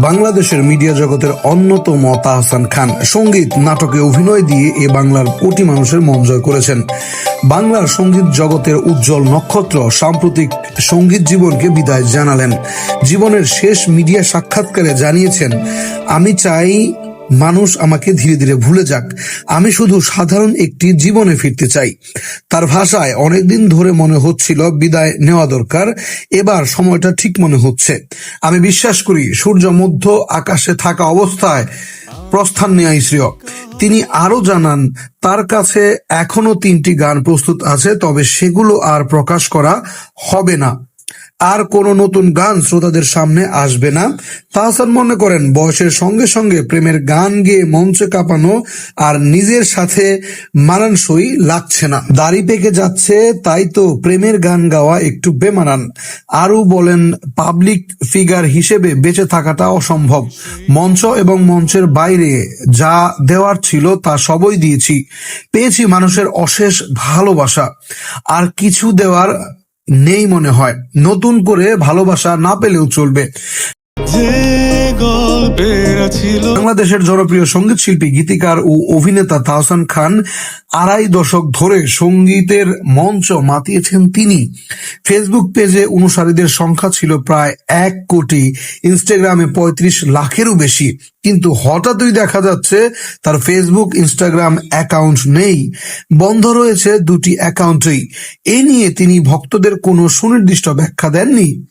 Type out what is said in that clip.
বাংলাদেশের মিডিয়া জগতের অন্যতম তাহসান খান, সংগীত, নাটকে অভিনয় দিয়ে এ বাংলার কোটি মানুষের মন জয় করেছেন। বাংলার সংগীত জগতের উজ্জ্বল নক্ষত্র সাম্প্রতিক সংগীত জীবনকে বিদায় জানালেন। জীবনের শেষ মিডিয়া সাক্ষাৎকারে জানিয়েছেন, আমি চাই মানুষ আমাকে ধীরে ধীরে ভুলে যাক। আমি শুধু সাধারণ একটি জীবনে ফিরতে চাই। তার ভাষায় অনেকদিন ধরে মনে হচ্ছিল বিদায় নেওয়া দরকার। এবার সময়টা ঠিক মনে হচ্ছে। আমি বিশ্বাস করি, সূর্য মধ্য আকাশে থাকা অবস্থায় প্রস্থান নেওয়াই শ্রেয়। তিনি আরও জানান, তার কাছে এখনও তিনটি গান প্রস্তুত আছে, তবে সেগুলো আর প্রকাশ করা হবে না। আর কোনো নতুন গান শ্রোতাদের সামনে আসবে না। তাহসান মনে করেন, বয়সের সঙ্গে সঙ্গে প্রেমের গান গেয়ে মঞ্চে কাঁপানো আর নিজের সাথে মানানসই লাগছে না। দাড়ি পেকে যাচ্ছে, তাই তো প্রেমের গান গাওয়া একটু বেমানান। আরও বলেন, পাবলিক ফিগার হিসেবে বেঁচে থাকাটা অসম্ভব। মঞ্চ এবং মঞ্চের বাইরে যা দেওয়ার ছিল তা সবই দিয়েছি। পেয়েছি মানুষের অশেষ ভালোবাসা। আর কিছু দেওয়ার নেই মনে হয়। নতুন করে ভালোবাসা না পেলেও চলবে। বাংলাদেশের জনপ্রিয় সংগীত শিল্পী, গীতিকার ও অভিনেতা তাহসান খান আড়াই দশক ধরে সঙ্গীতের মঞ্চ মাতিয়েছেন তিনি। ফেসবুক পেজে অনুসারীদের সংখ্যা ছিল প্রায় এক কোটি ইনস্টাগ্রামে পঁয়ত্রিশ লাখেরও বেশি। কিন্তু হঠাৎই দেখা যাচ্ছে তার ফেসবুক ইনস্টাগ্রাম অ্যাকাউন্ট নেই। বন্ধ রয়েছে দুটি অ্যাকাউন্টই এ নিয়ে তিনি ভক্তদের কোনো সুনির্দিষ্ট ব্যাখ্যা দেননি।